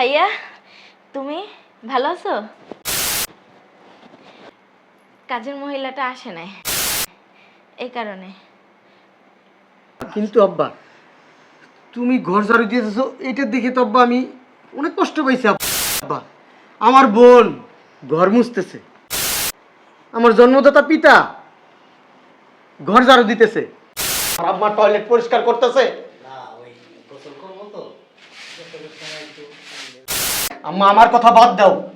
ভাইয়া তুমি ভালো আছো? কাজের মহিলাটা আসে নাই এই কারণে। কিন্তু আব্বা তুমি ঘর ঝাড়ু দিয়েছ এটা দেখে তো আব্বা আমি অনেক কষ্ট পাইছি আব্বা। আমার বোন ঘর মুছতেছে। আমার জন্মদাতা পিতা ঘর ঝাড়ু দিতেছে। আর আম্মা টয়লেট পরিষ্কার করতেছে। আম্মা আমার কথা বাদ দাও।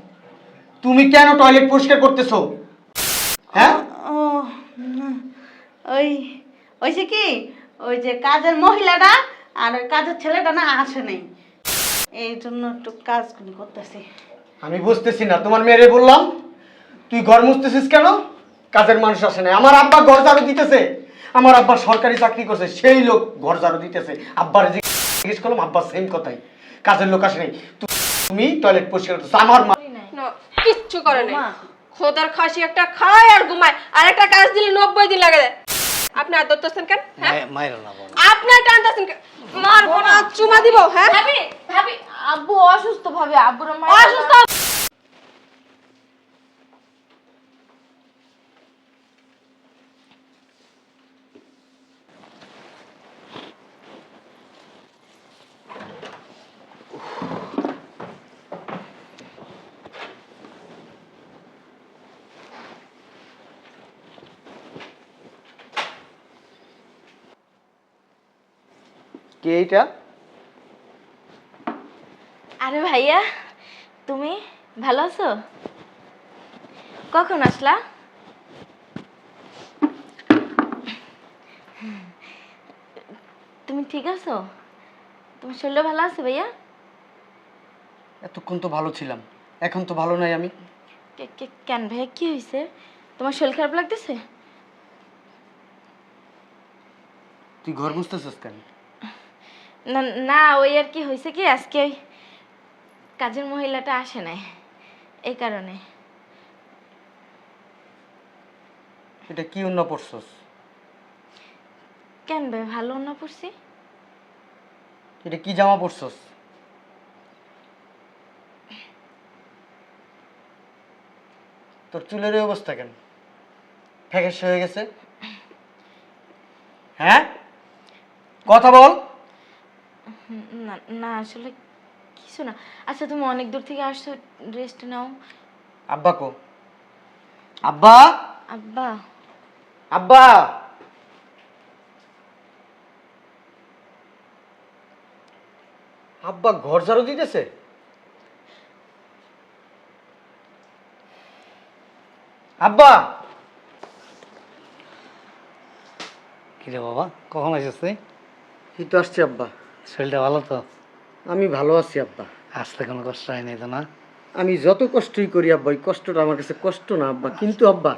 তুমি কেন টয়লেট পরিষ্কার করতেছো? হ্যাঁ? ও ওই ওই যে কি? ওই যে কাজের মহিলাটা আর ওই কাজের ছেলেটা না আসে নাই। এই জন্য একটু কাজগুলি করতেছি। আমি বুঝতেছি না তোমার মেয়েরে বললাম তুই ঘর মুছতেছিস কেন? কাজের মানুষ আসে না আমার আব্বা ঘর ঝাড়ু দিতেছে। আমার আব্বা সরকারি চাকরি করছে সেই লোক ঘর ঝাড়ু দিতেছে। আব্বার জিজ্ঞেস করলাম আব্বা সেম কথাই। কাজের লোক আসে নাই। তু- তুমি টয়লেট পরিষ্কার করতেছো আমার মা না, কিচ্ছু করে নাই। খোদার খাসি একটা খায় আর ঘুমায়। আর একটা কাজ দিলে নব্বই দিন লাগে। আপনি আর ধরতেছেন কেন? হ্যাঁ? মায়ের না বাবা আপনি আর টানতেছেন কেন? মারবো না চুমা দিব হ্যাঁ? ভাবি ভাবি আব্বু অসুস্থ ভাবে আব্বুর মা অসুস্থ কে এইটা? আরে ভাইয়া তুমি ভালো আছো? কখন আসলা? তুমি ঠিক আছো? তোমার শরীরটা ভালো আছে ভাইয়া? এতক্ষণ তো ভালো ছিলাম এখন তো ভালো নাই আমি। কে- কে- কেন ভাইয়া কি হয়েছে তোমার শরীর খারাপ লাগতেছে? তুই ঘর মুছতেছিস কেন? না না ওই আর কি হয়েছে কি? আজকে ওই কাজের মহিলাটা আসে নাই এই কারণে। এটা কি অন্য পড়ছস? কেন ভাই ভালো না পড়ছি? এটা কি জামা পড়ছস? তোর চুলের অবস্থা কেন? ফ্যাকাশ হয়ে গেছে? হ্যাঁ? কথা বল। না না আসলে কিছু না। আচ্ছা তুমি অনেক দূর থেকে আসছো রেস্ট নাও। আব্বা কো? আব্বা? আব্বা। আব্বা? আব্বা ঘর ঝাড়ু দিতেছে? আব্বা? কি রে বাবা কখন আসিস তুই? এই তো আসছি আব্বা। শরীরটা ভালো তো? আমি ভালো আছি আব্বা। আসতে কোনো কষ্ট হয় নাই তো না? আমি যত কষ্টই করি আব্বা কষ্টটা আমার কাছে কষ্ট না আব্বা। কিন্তু আব্বা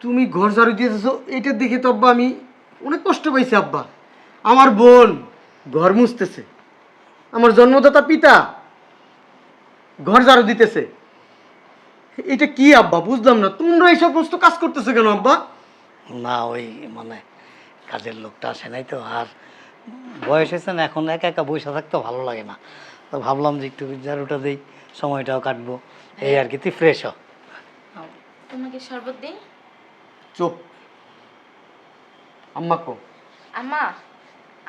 তুমি ঘর ঝাড়ু দিয়েছ এটা দেখে তো আব্বা আমি অনেক কষ্ট পাইছি আব্বা। আমার বোন ঘর মুছতেছে। আমার জন্মদাতা পিতা ঘর ঝাড়ু দিতেছে। এটা কি আব্বা? বুঝলাম না। তোমরা এই সমস্ত কাজ করতেছো কেন আব্বা? না ওই মানে কাজের লোকটা আসে নাই তো আর বয়স হয়েছে না এখন একা একা বসে থাকতে ভালো লাগে না। তো ভাবলাম যে একটু ঝাড়ুটা দিই সময়টাও কাটবো। এই আর কি তুই ফ্রেশ হ। তোমাকে শরবত দিই? চুপ। আম্মা কো। আম্মা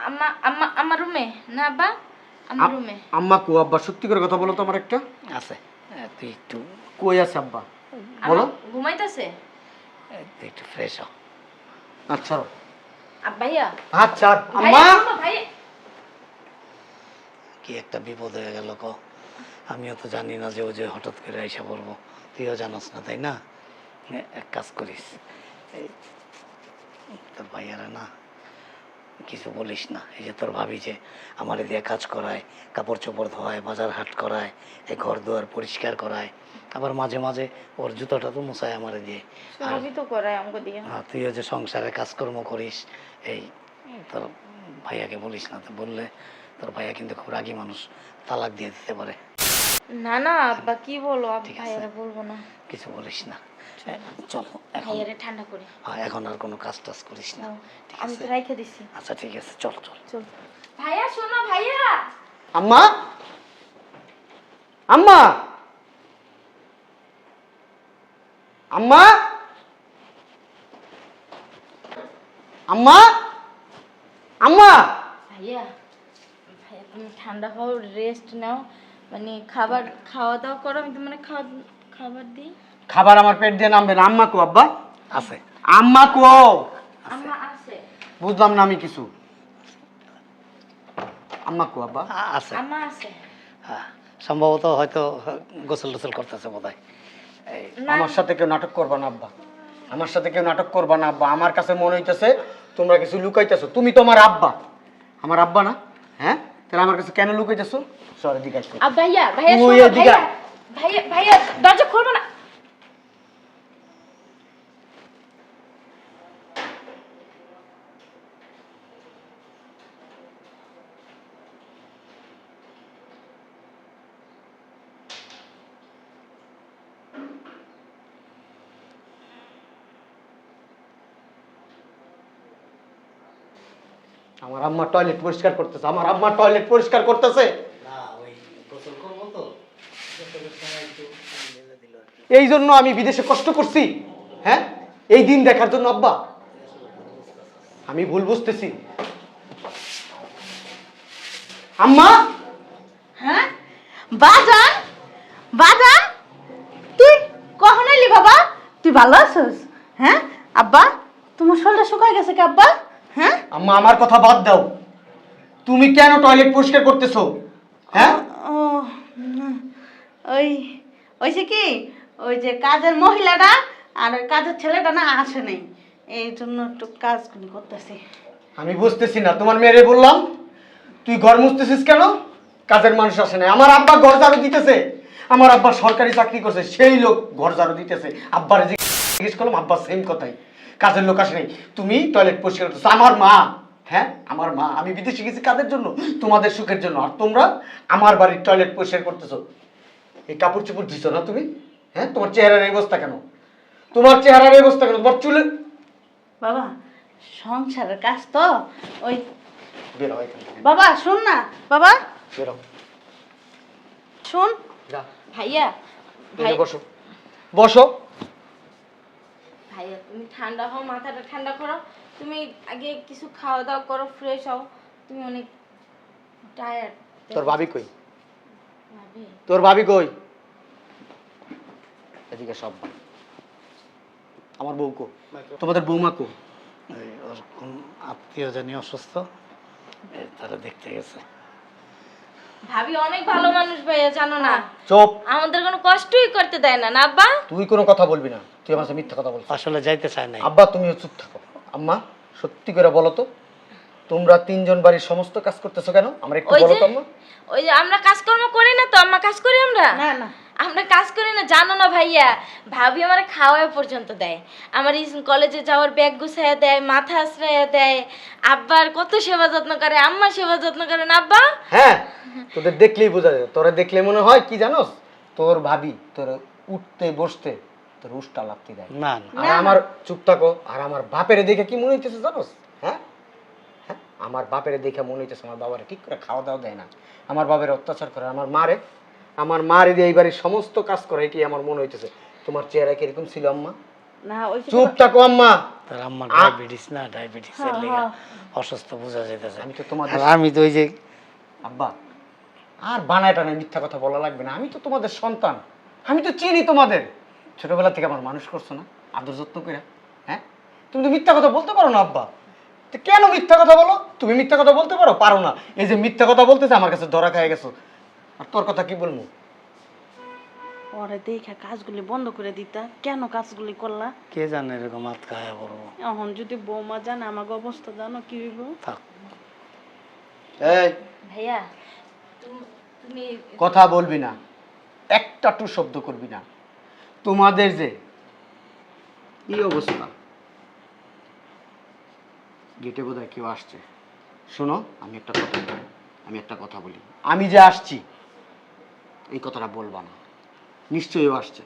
আম্মা আম্মা আমার রুমে? না আব্বা? আমার রুমে। আম্মা কো আব্বা সত্যি করে কথা বলো তো আমার একটা। আছে। তুই একটু কই আছে আব্বা? বলো। ঘুমাইতেছে? তুই একটু ফ্রেশ হ। আচ্ছা আচ্ছা আম্মা। কি একটা বিপদ হয়ে গেল ক? আমিও তো জানি না যে ও যে হঠাৎ করে আইসা পড়ব। তুইও জানাস না তাই না? এক কাজ করিস। তোর ভাইয়ারা না কিছু বলিস না। এই যে তোর ভাবি যে আমার দিয়ে কাজ করায় কাপড় চোপড় ধোয়ায় বাজার হাট করায় এই ঘর দুয়ার পরিষ্কার করায় আবার মাঝে মাঝে ওর জুতোটা তো মুছায় আমার দিয়ে। তো হ্যাঁ, তুইও যে সংসারে কাজকর্ম করিস এই তোর ভাইয়াকে বলিস না তো বললে তোর ভাইয়া কিন্তু খুব রাগী মানুষ তালাক দিয়ে দিতে পারে। না না আব্বা কি বলো। ভাইয়ারা বলব না। কিছু বলিস না। চল এখন। ভাইয়ারে ঠান্ডা করে। হ্যাঁ, এখন আর কোনো কাজ টাজ করিস না। ঠিক আমি তো রাইখে দিছি। আচ্ছা ঠিক আছে চল চল। চল। ভাইয়া শোনো ভাইয়া! আম্মা! আম্মা! আম্মা! আম্মা! আম্মা! ভাইয়া ভাইয়া তুমি ঠান্ডা হও রেস্ট নাও। মানে খাবার খাওয়া দাওয়া করো আমি তোমার খাওয়া খাবার দিই। খাবার আমার পেট দিয়ে নামবে না। আম্মা কো আব্বা? আছে। আম্মা কো? বুঝলাম না আমি কিছু। আম্মা কো আব্বা? আছে। আমার আছে। হ্যাঁ, সম্ভবত হয়তো গোসল টোসল করতেছে বোধ হয় আমার সাথে কেউ নাটক করবা না আব্বা। আমার সাথে কেউ নাটক করবা না আব্বা। আমার কাছে মনে হইতেছে তোমরা কিছু লুকাইতেছো। তুমি তো আমার আব্বা। আমার আব্বা না? হ্যাঁ? তাহলে আমার কাছে কেন লুকাইতেছো? সরি দিকে ভাইয়া ভাইয়া ভাইয়া দরজা খুলবো না। আমার আম্মা টয়লেট পরিষ্কার করতেছে আমার আম্মা টয়লেট পরিষ্কার করতেছে। এই জন্য আমি বিদেশে কষ্ট করছি। হ্যাঁ? এই দিন দেখার জন্য আব্বা। আমি ভুল বুঝতেছি। আম্মা? হ্যাঁ? বাজান? বাজান? তুই কখন এলি বাবা? তুই ভালো আছিস? হ্যাঁ? আব্বা তোমার শরীরটা শুকায় গেছে কি আব্বা? হ্যাঁ? আম্মা আমার কথা বাদ দাও। তুমি কেন টয়লেট পরিষ্কার করতেছো? হ্যাঁ? ও ওই ওইছে কি? ওই যে কাজের মহিলাটা আর ওই কাজের ছেলেটা না আসে নাই। এই জন্য একটু কাজগুলি করতেছি। আমি বুঝতেছি না তোমার মেয়েরে বললাম তুই ঘর মুছতেছিস কেন? কাজের মানুষ আসে না আমার আব্বা ঘর ঝাড়ু দিতেছে। আমার আব্বা সরকারি চাকরি করছে সেই লোক ঘর ঝাড়ু দিতেছে। আব্বার জিজ্ঞেস করলাম আব্বা সেম কথাই। কাজের লোক আসে নাই। তুমি টয়লেট পরিষ্কার করতেছো। আমার মা হ্যাঁ? আমার মা। আমি বিদেশে গেছি কাদের জন্য? তোমাদের সুখের জন্য। আর তোমরা আমার বাড়ির টয়লেট পরিষ্কার করতেছো। এই কাপড় চোপড় দিছো না তুমি? হ্যাঁ? তোমার চেহারার এই অবস্থা কেন? তোমার চেহারার এই অবস্থা কেন? তোমার চুলে বাবা সংসারের কাজ তো। ওই বেরো এখান থেকে। বাবা শোন না। বাবা? বেরো শোন। যা। ভাইয়া ভাই ভাই বসো। বসো। ভাইয়া তুমি ঠান্ডা হও মাথাটা ঠান্ডা করো। তুমি আগে কিছু খাওয়া দাওয়া করো ফ্রেশ হও। তুমি অনেক টায়ার্ড তোর ভাবি কই? ভাবি? তোর ভাবি কই? এদিকে সব আমার বউ কো? তোমাদের বৌমা কো? ওই ওর কোন আত্মীয় জানি অসুস্থ? তারা দেখতে গেছে। ভাবি অনেক ভালো মানুষ ভাইয়া জানো না? চুপ। আমাদের কোনো কষ্টই করতে দেয় না না আব্বা? তুই কোনো কথা বলবি না। তুই আমার সাথে মিথ্যা কথা বলছিস। আসলে যাইতে চায় নাই। আব্বা তুমিও চুপ থাকো। আম্মা সত্যি করে বলো তো তোমরা তিনজন বাড়ির সমস্ত কাজ করতেছো কেন? আমরা একটু ওই বলো যে তো আম্মা। ওই যে আমরা কাজকর্ম করি না তো আম্মা কাজ করি আমরা? না না। আমরা কাজ করি না জানো না ভাইয়া। ভাবি আমার খাওয়ায় পর্যন্ত দেয়। আমার কলেজে যাওয়ার ব্যাগ গুছাইয়া দেয় মাথা আশ্রয়া দেয়। আব্বার কত সেবা যত্ন করে আম্মা সেবা যত্ন করে না আব্বা? হ্যাঁ তোদের দেখলেই বোঝা যায়। তোরা দেখলে মনে হয় কি জানোস? তোর ভাবি তোর উঠতে বসতে লাগতে দেয়। না আর আমার চুপ থাকো আর আমার বাপের দেখে কি মনে হইতেছে জানোস? হ্যাঁ? হ্যাঁ? আমার বাপের দেখে মনে হইতেছে আমার বাবারে ঠিক করে খাওয়া দাওয়া দেয় না। আমার বাবার অত্যাচার করে আমার মারে আমার মারে দিয়ে এই বাড়ির সমস্ত কাজ করে কি আমার মনে হইতেছে। তোমার চেহারা কীরকম ছিল আম্মা? না ওই চুপ থাকো আম্মা। তার আম্মার ডায়াবেটিস না? ডায়াবেটিস এর লেগে অসুস্থ বোঝা যাইতেছে। আমি তো তোমাদের আমি তো ওই যে আব্বা আর বানায় টানায় মিথ্যা কথা বলা লাগবে না। আমি তো তোমাদের সন্তান। আমি তো চিনি তোমাদের। ছোটবেলা থেকে আমার মানুষ করছ না আদর যত্ন করে হ্যাঁ? তুমি তো মিথ্যা কথা বলতে পারো না আব্বা। তো কেন মিথ্যা কথা বলো? তুমি মিথ্যা কথা বলতে পারো? পারো না। এই যে মিথ্যা কথা বলতেছে আমার কাছে ধরা খাই গেছো। আর তোর কথা কি বলব? পরে দেখে কাজগুলি বন্ধ করে দিতা। কেন কাজগুলি করলা? কে জানে এরকম খায়া পড়ব? এখন যদি বৌমা জানে আমাকে অবস্থা জানো কি হইব? থাক। এই। ভাইয়া তুমি কথা বলবি না। একটা টু শব্দ করবি না। তোমাদের যে। এই অবস্থা? গেটে বোধহয় কেউ আসছে। শোনো আমি একটা কথা বলি। আমি একটা কথা বলি। আমি যে আসছি এই কথাটা বলবা না। নিশ্চয়ই আসছে।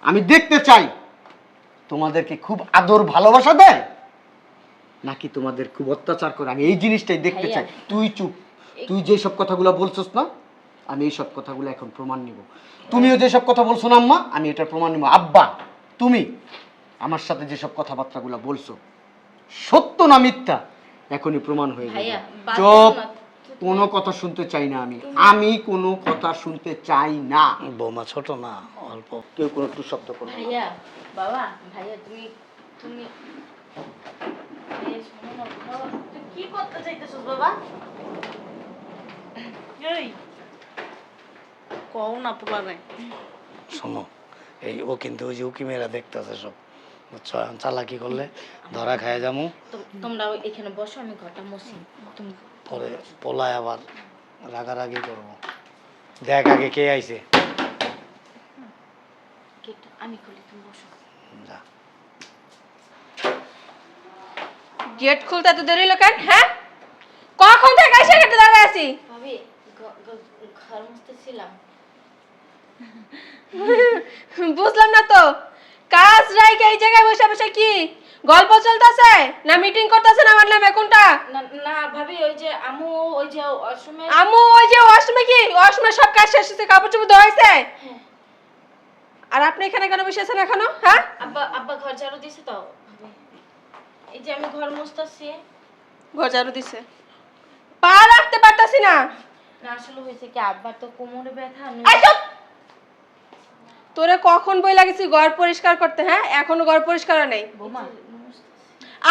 আমি দেখতে চাই তোমাদেরকে খুব আদর ভালোবাসা দেয়? নাকি তোমাদের খুব অত্যাচার করে? আমি এই জিনিসটাই দেখতে চাই। তুই চুপ। তুই যে সব কথাগুলো বলছস না আমি এই সব কথাগুলো এখন প্রমাণ নিব। তুমিও যেসব কথা বলছো না আম্মা আমি এটার প্রমাণ নিব। আব্বা তুমি আমার সাথে যেসব কথাবার্তাগুলো বলছো সত্য না মিথ্যা এখনই প্রমাণ হয়ে যাবে। চুপ। কোনো কথা শুনতে চাই না আমি। আমি কোনো কথা শুনতে চাই না। বৌমা ছোট না অল্প। কেউ কোনো একটু শব্দ করবে না। ভাইয়া বাবা ভাইয়া তুমি তুমি এই শোনো না, বাবা, কি করতে চাইতেছিস বাবা? এই। কও না পোলা শোনো এই ও কিন্তু ওই যে উকি মেয়েরা দেখতেছে সব। বুঝছ? চালাকি করলে ধরা খায় যামু। তোমরা এখানে বসো আমি ঘরটা মুছি। তুমি পরে পোলায় আবার রাগারাগি করব। দেখ আগে কে আইছে। আমি খুলি তুমি বসো। যা। গেট খুলতে এত দেরি হলো কেন? হ্যাঁ? কখন থেকে এসে গেটে দাঁড়ায় আছি? ভাবি ঘর মুছতেছিলাম। বুঝলাম না তো। কাজ রাইকে এই জায়গায় বসে বসে কি? গল্প চলতেছে না মিটিং করতেছে না আমার নামে কোনটা না ভাবি ওই যে আমু ওই যে অসময়ে আম্মু ওই যে অষ্টমে কি? অষ্টমে সব কাজ শেষ হয়েছে কাপড় চোপড় ধোয়া হয়েছে? হ্যাঁ। আর আপনি এখানে কেন বসে আছেন এখনও? হ্যাঁ? আব্বা আব্বা ঘর ঝাড়ু দিছে তো এই যে আমি ঘর মুছতেছি। ঘর ঝাড়ু দিছে। পা রাখতে পারতাছি না। আসলে হয়েছে কি আব্বার তো কোমরে ব্যথা আমি চুপ! তোরে কখন বই লাগেছি ঘর পরিষ্কার করতে হ্যাঁ? এখনও ঘর পরিষ্কার নাই। বৌমা।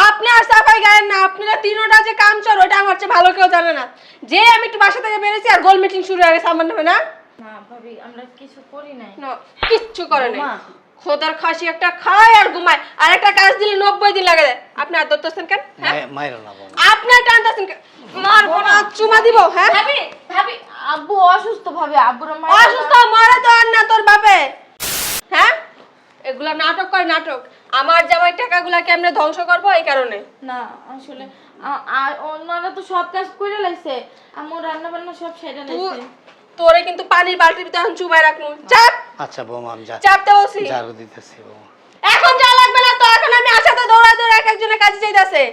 আপনি আর সাফাই গায়েন না আপনারা তিনোটা যে কাম চর ওটা আমার চেয়ে ভালো কেউ জানে না। যে আমি একটু বাসা থেকে বেরিয়েছি আর গোল মিটিং শুরু হয়ে গেছে আমার নামে না? না ভাবি আমরা কিছু করি নাই। কিচ্ছু করে নাই। খোদার খাসি একটা খায় আর ঘুমায়। আর একটা কাজ দিলে নব্বই দিন লাগে। আপনি আর ধরতেছেন কেন হ্যাঁ? আপনি টানতেছেন কেন? মারবো না চুমা দিব হ্যাঁ? ভাবি ভাবি আব্বু অসুস্থ ভাবি আব্বুর অসুস্থ মরে তো আর না তোর বাপে। হ্যাঁ? এগুলা নাটক করে নাটক? আমার জামাই টাকাগুলা কেমনে ধ্বংস করব এই কারণে? না আসলে আর ওনারা তো সব কাজ করে লাইছে আমার রান্না বান্না সব সেটা তু- লাইছে। তোরে কিন্তু পানির বালতির ভিতরে এখন চুবাই রাখব। চাপ! আচ্ছা বৌমা আমি যা চাপতে বলছি ঝাড়ু দিতেছি বৌমা। এখন যা লাগবে না তো এখন আমি আসাতে দৌড়া দৌড়া এক একজনের কাজে যাইতাছে।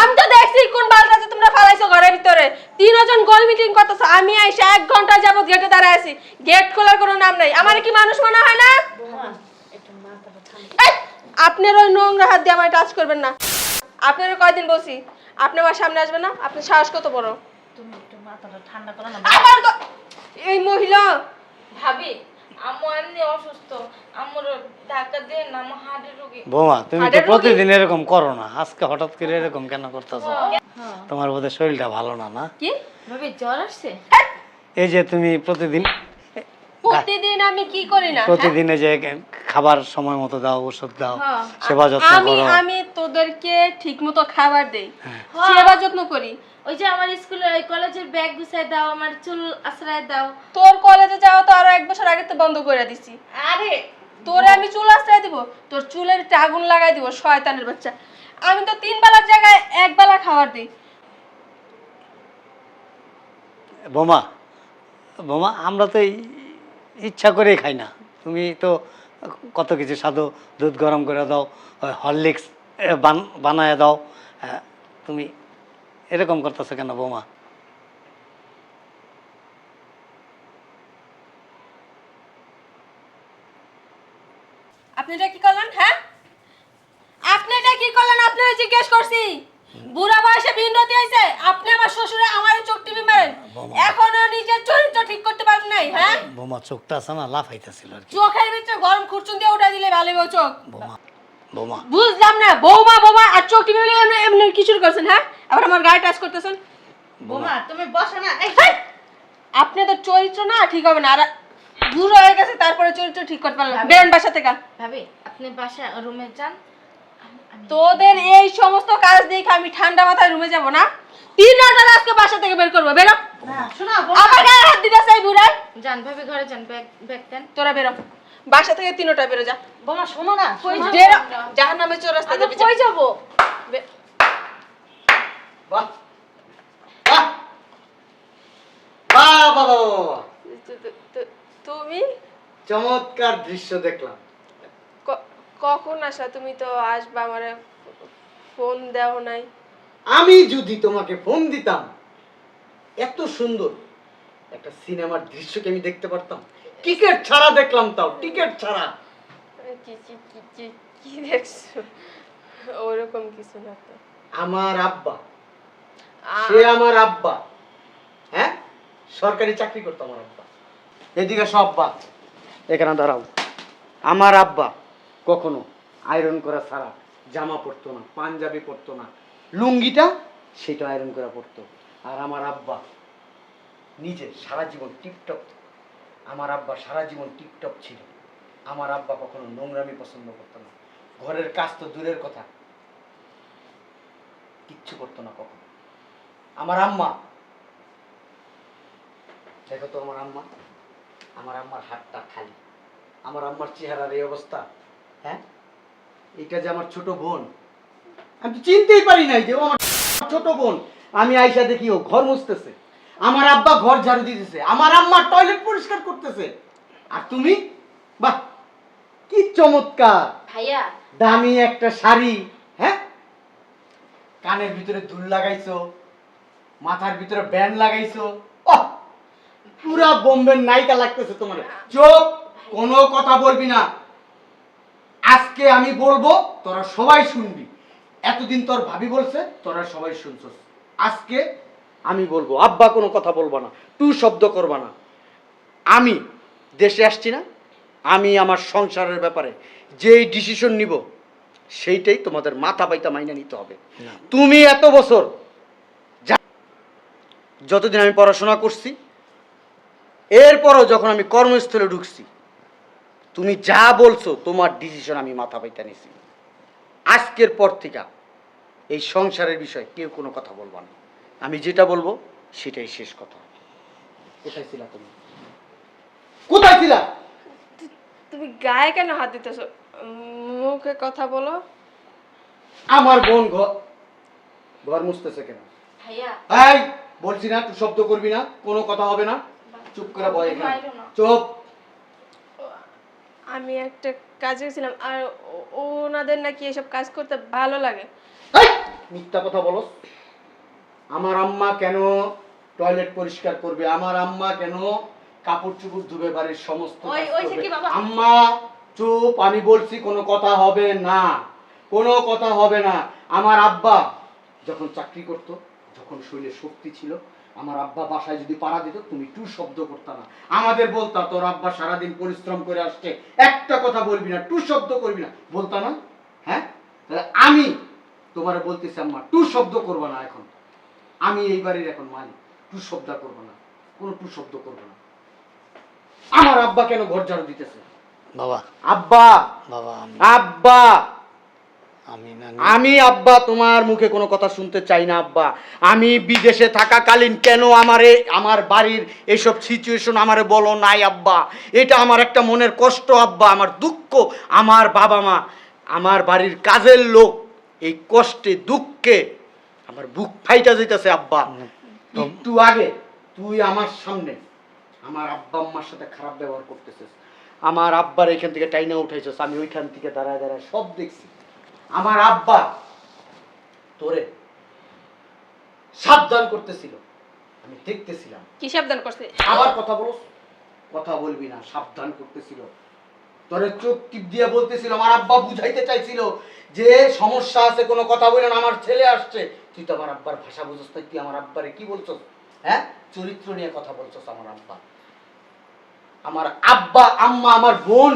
আমি তো দেখছি কোন বালটাতে তোমরা ফালাইছো ঘরের ভিতরে। তিনজন গোল মিটিং করতেছো আমি আইসা এক ঘণ্টা যাবত গেটে দাঁড়ায় আছি। গেট খোলার কোনো নাম নাই। আমার কি মানুষ মনে হয় না? আপনার ওই নোংরা হাত দিয়ে আমায় টাচ করবেন না। আপনারা কয়দিন বলছি আপনি আমার সামনে আসবেন না? আপনি সাহস কত বড়? তুমি একটু মাথাটা ঠান্ডা করো না। এই মহিলা! ভাবি আম্মু এমনি অসুস্থ। আম্মুর ধাক্কা দিয়ে না আমার হার্টের রোগী। বৌমা তুমি তো প্রতিদিন এরকম করো না। আজকে হঠাৎ করে এরকম কেন করতেছো? তোমার বোধহয় শরীরটা ভালো না না? কি? ভাবি জ্বর আসছে? এই যে তুমি প্রতিদিন প্রতিদিন আমি কি করি না? হ্যাঁ? প্রতিদিন যে খাবার সময় মতো দাও ওষুধ দাও হ্যাঁ। সেবা যত্ন আমি করো। আমি তোদেরকে ঠিকমতো খাবার দেই। হ্যাঁ। সেবা যত্ন করি। ওই যে আমার স্কুলে ওই কলেজের ব্যাগ গুছাই দাও আমার চুল আশ্রয় দাও। তোর কলেজে যাওয়া তো আরও এক বছর আগে তো বন্ধ করে দিছি। আরে! তোরে আমি চুল আশ্রয় দিব তোর চুলের আগুন লাগাই দিব শয়তানের বাচ্চা। আমি তো তিন বেলার জায়গায় এক বেলা খাবার দিই। বোমা বোমা আমরা তো এই ইচ্ছা করেই খাই না। তুমি তো কত কিছু সাধু দুধ গরম করে দাও হরলিক্স বানায় দাও তুমি এরকম করতেছো কেন বোমা? আপনি এটা কি করলেন হ্যাঁ? আপনি এটা কি করলেন? আপনারা জিজ্ঞেস করছি। বুড়া বয়সে ভিন্নতি হয়েছে আপনি আমার শ্বশুরে আমার চোখ টিপি মারেন। এখনও নিজের চরিত্র ঠিক করতে পারেন নাই হ্যাঁ? বোমা চোখটা আছে না লাফাইতেছিল আর কি। চোখের ভিতরে গরম খুরচুন দিয়ে উঠা দিলে ভালো হবে চোখ। বোমা বোমা। বুঝলাম না বৌমা বৌমা আর চোখ টিপে মিলে এমনি এমনি কিছু করছেন হ্যাঁ? আবার আমার গায়ে টাচ করতেছেন। বোমা। তুমি বসো না এই। হেই! আপনাদের চরিত্র না ঠিক হবে না আর বুড়ো হয়ে গেছে তারপরে চরিত্র ঠিক করতে পারলাম না। বাসা থেকে। ভাবি আপনি বাসা রুমে যান। তোদের এই সমস্ত কাজ দেখে আমি ঠান্ডা মাথায় রুমে যাব না? তিন ঘণ্টা আজকে বাসা থেকে বের করব বেরো। না শোনো আমার গায়ে হাত দিতে চাই বুড়াই? যান ভাবি ঘরে যান ব্যাগ দেন। তোরা বেরো। বাসা থেকে তিনটা বেরো যা। বোমা শোনো না কই বেরো। নামে চোর রাস্তা যাবি। কই যাব? বাহ। বাহ। বাহ তুমি? চমৎকার দৃশ্য দেখলাম। কখন আসা? তুমি তো আসবা আমারে ফোন দেও নাই। আমি যদি তোমাকে ফোন দিতাম এত সুন্দর একটা সিনেমার দৃশ্যকে আমি দেখতে পারতাম। টিকিট ছাড়া দেখলাম তাও টিকিট ছাড়া। কি কি কি কি কি দেখছ? ওরকম কিছু না তো। আমার আব্বা। সে আমার আব্বা। হ্যাঁ? সরকারি চাকরি করতো আমার আব্বা। এদিকে সব আব্বা এখানে দাঁড়াও। আমার আব্বা। কখনো আয়রন করা ছাড়া জামা পরতো না, পাঞ্জাবি পরতো না, লুঙ্গিটা সেটা আয়রন করা পরতো। আর আমার আব্বা নিজে সারা জীবন টিপটপ, আমার আব্বা সারা জীবন টিপটপ ছিল। আমার আব্বা কখনো নোংরামি পছন্দ করতো না। ঘরের কাজ তো দূরের কথা। কিচ্ছু করতো না কখনো। আমার আম্মা, দেখো তো আমার আম্মা, আমার আম্মার হাতটা খালি। আমার আম্মার চেহারার এই অবস্থা। হ্যাঁ? এটা যে আমার ছোট বোন। আমি তো চিনতেই পারি নাই যে ও আমার ছোট বোন। আমি আইসা দেখি ও ঘর মুছতেছে। আমার আব্বা ঘর ঝাড়ু দিতেছে। আমার আম্মা টয়লেট পরিষ্কার করতেছে। আর তুমি? বাহ কি চমৎকার। ভাইয়া। দামি একটা শাড়ি হ্যাঁ? কানের ভিতরে দুল লাগাইছো মাথার ভিতরে ব্যান্ড লাগাইছো। ওহ পুরা বোম্বের নায়িকা লাগতেছে তোমার। চোখ কোনো কথা বলবি না। আজকে আমি বলব তোরা সবাই শুনবি। এতদিন তোর ভাবি বলছে তোরা সবাই শুনছস। আজকে আমি বলব আব্বা কোনো কথা বলব না টু শব্দ করবা না। আমি দেশে আসছি না আমি আমার সংসারের ব্যাপারে যেই ডিসিশন নিব সেইটাই তোমাদের মাথা পাইতা মাইনে নিতে হবে। তুমি এত বছর যা- যতদিন আমি পড়াশোনা করছি এরপরও যখন আমি কর্মস্থলে ঢুকছি তুমি যা বলছো তোমার ডিসিশন আমি মাথা পাইতে নিছি। আজকের পর থেকে এই সংসারের বিষয়ে কেউ কোনো কথা বলব না। আমি যেটা বলব সেটাই শেষ কথা। কোথায় ছিলা তুমি? কোথায় ছিলা? তুমি গায়ে কেন হাত দিতেছো? মুখে কথা বলো। আমার বোন ঘর ঘর মুছতেছে কেন? ভাইয়া। এই বলছি না তুই শব্দ করবি না কোনো কথা হবে না। চুপ করে বয় এখানে। চুপ। আমি একটা কাজে ছিলাম আর ওনাদের নাকি এসব কাজ করতে ভালো লাগে। মিথ্যা কথা বলো আমার আম্মা কেন টয়লেট পরিষ্কার করবে? আমার আম্মা কেন কাপড় চুপড় ধুবে বাড়ির সমস্ত? আম্মা চুপ আমি বলছি কোনো কথা হবে না। কোনো কথা হবে না। আমার আব্বা যখন চাকরি করত যখন শরীরে শক্তি ছিল আমার আব্বা বাসায় যদি পাড়া দিত তুমি টু শব্দ করতা না। আমাদের বলতা তোর আব্বা সারাদিন পরিশ্রম করে আসছে। একটা কথা বলবি না টু শব্দ করবি না। বলতা না? হ্যাঁ? তাহলে আমি তোমার বলতেছি আম্মা টু শব্দ করব না এখন। আমি এই বাড়ির এখন মালিক টু শব্দ করব না। কোনো টু শব্দ করব না। আমার আব্বা কেন ঘর ঝাড়ু দিতেছে? বাবা। আব্বা! বাবা আব্বা! আমি আব্বা তোমার মুখে কোনো কথা শুনতে চাই না আব্বা। আমি বিদেশে থাকাকালীন কেন আমারে আমার বাড়ির এইসব সিচুয়েশন আমারে বলো নাই আব্বা? এটা আমার একটা মনের কষ্ট আব্বা আমার দুঃখ। আমার বাবা মা আমার বাড়ির কাজের লোক এই কষ্টে দুঃখে আমার বুক ফাইটা যেতেছে আব্বা। একটু আগে তুই আমার সামনে আমার আব্বা আম্মার সাথে খারাপ ব্যবহার করতেছিস। আমার আব্বার এখান থেকে টাইনা উঠাইছিস আমি ওইখান থেকে দাঁড়ায় দাঁড়ায় সব দেখছি। আমার আব্বা তোরে সাবধান করতেছিল। আমি দেখতেছিলাম। কি সাবধান করছে? আবার কথা বলো কথা বলবি না সাবধান করতেছিল। তোরে চোখ টিপ দিয়ে বলতেছিল আমার আব্বা বুঝাইতে চাইছিল যে সমস্যা আছে কোনো কথা বলে না আমার ছেলে আসছে। তুই তো আমার আব্বার ভাষা বুঝছ না তুই আমার আব্বারে কি বলছস? হ্যাঁ? চরিত্র নিয়ে কথা বলছস আমার আব্বা। আমার আব্বা আম্মা আমার বোন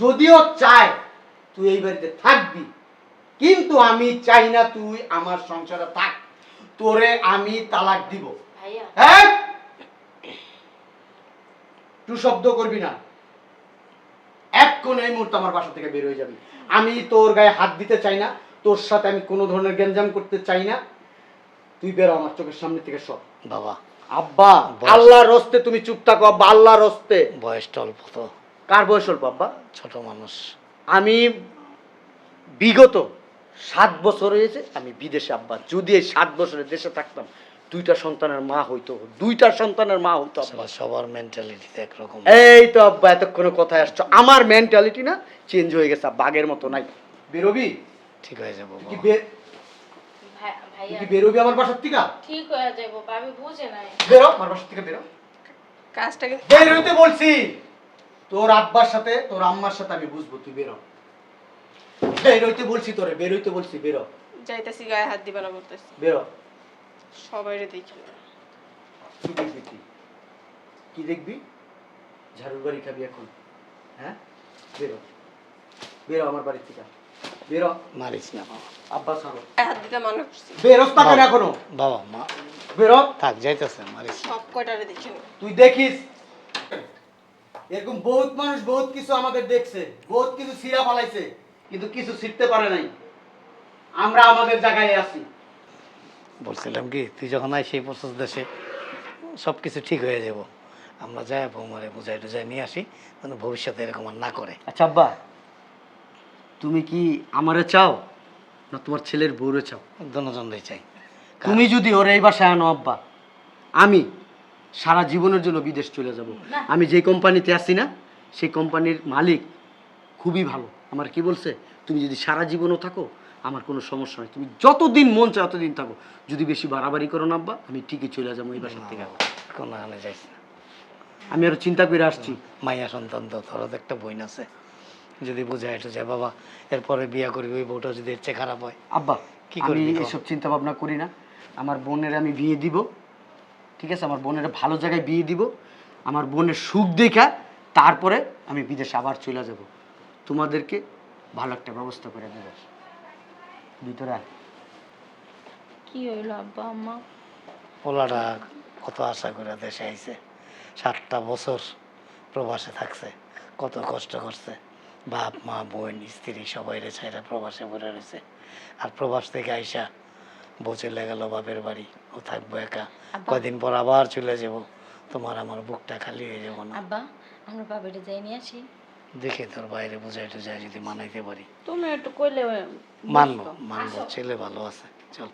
যদিও চায় তুই এই বাড়িতে থাকবি কিন্তু আমি চাই না তুই আমার সংসারে থাক। তোরে আমি তালাক দিব। হ্যাঁ? তুই শব্দ করবি না। এক্ষণ এই মুহূর্তে আমার বাসা থেকে বের হয়ে যাবি। আমি তোর গায়ে হাত দিতে চাই না। তোর সাথে আমি কোনো ধরনের গ্যাঞ্জাম করতে চাই না। তুই বেরো আমার চোখের সামনে থেকে সব বাবা। আব্বা আল্লাহর রস্তে তুমি চুপ থাকো আব্বা আল্লাহর রস্তে। বয়সটা অল্প তো। কার বয়স অল্প আব্বা? ছোট মানুষ। আমি বিগত সাত বছর হয়েছে আমি বিদেশে আব্বা যদি এই সাত বছরে দেশে থাকতাম দুইটা সন্তানের মা হইতো দুইটা সন্তানের মা হইতো আব্বা। সবার মেন্টালিটি একরকম। এই তো আব্বা এতক্ষণে কথায় আসছো। আমার মেন্টালিটি না চেঞ্জ হয়ে গেছে আগের মতো নাই। বেরোবি? ঠিক হয়ে যাব কি বেরোবি আমার বাসার থেকে? ঠিক হয়ে যাব ভাবি বুঝে নাই। বেরো আমার বাসার থেকে বেরো। কাজটা কিন্তু বের হইতে বলছি। তোর আব্বার সাথে তোর আম্মার সাথে আমি বুঝব তুই বেরো। বের হইতে বলছি তোরে বের হইতে বলছি বেরো। যাইতেছি গায়ে হাত দিবা না বলতেছি। বেরো। সবাই দেখি। কি দেখবি তুই? কি দেখবি? ঝাড়ুর বাড়ি খাবি এখন। হ্যাঁ? বেরো। বেরো আমার বাড়ি থেকে। বেরো। মারিস না বাবা। আব্বা সারো হাত দিতে মানা করছি। বেরোস না কেন এখনও? বাবা মা। বেরো। থাক যাইতেছে মারিস। সব কয়টারে দেখি নি। তুই দেখিস। এরকম বহুত মানুষ বহুত কিছু আমাদের দেখছে। বহুত কিছু সিরা ফালাইছে। কিন্তু কিছু শিখতে পারে নাই। আমরা আমাদের জায়গায় আছি। বলছিলাম কি তুই যখন আই সেই প্রসেস দেশে সব কিছু ঠিক হয়ে যাব। আমরা যাই বৌমারে বুঝাই টুজাই নিয়ে আসি যেন ভবিষ্যতে এরকম আর না করে। আচ্ছা আব্বা তুমি কি আমারে চাও না তোমার ছেলের বউরে চাও? দুজনই চাই। তুমি যদি ওর এই বাসায় আনো আব্বা আমি সারা জীবনের জন্য বিদেশ চলে যাব। আমি যে কোম্পানিতে আছি না সেই কোম্পানির মালিক খুবই ভালো। আমার কি বলছে? তুমি যদি সারা জীবনও থাকো আমার কোনো সমস্যা নেই। তুমি যতদিন মন চায় ততদিন থাকো। যদি বেশি বাড়াবাড়ি করো না আব্বা আমি ঠিকই চলে যাব এই বাসার থেকে। কোনো হানে যাইস না। আমি আরও চিন্তা করে আসছি। মাইয়া সন্তান তো ধরো একটা বইন আছে। যদি বোঝা এটা টুজাই বাবা এরপরে বিয়া করবি ওই বউটা যদি এর চেয়ে খারাপ হয়। আব্বা কি করি এসব চিন্তা ভাবনা করি না। আমার বোনের আমি বিয়ে দিব। ঠিক আছে? আমার বোনের ভালো জায়গায় বিয়ে দিব। আমার বোনের সুখ দেখা তারপরে আমি বিদেশে আবার চলে যাব। তোমাদেরকে ভালো একটা ব্যবস্থা করে দেবো। ভিতরে। কি হইল আব্বা আম্মা? পোলাটা কত আশা করে দেশে আইছে। সাতটা বছর প্রবাসে থাকছে কত কষ্ট করছে। বাপ মা বোন স্ত্রী সবাই রে ছাইরা প্রবাসে পড়ে রয়েছে। আর প্রবাস থেকে আইসা বউ চলে গেল বাপের বাড়ি। ও থাকব একা। কদিন পর আবার চলে যাব। তোমার আমার বুকটা খালি হয়ে যাব না। আব্বা আমরা বাবারে যাই নিয়ে আসি। দেখে তোর বাইরে বুঝাই টুঝাই যদি মানাইতে পারি। তুমি একটু কইলে মানবো মানবো ছেলে ভালো আছে চল।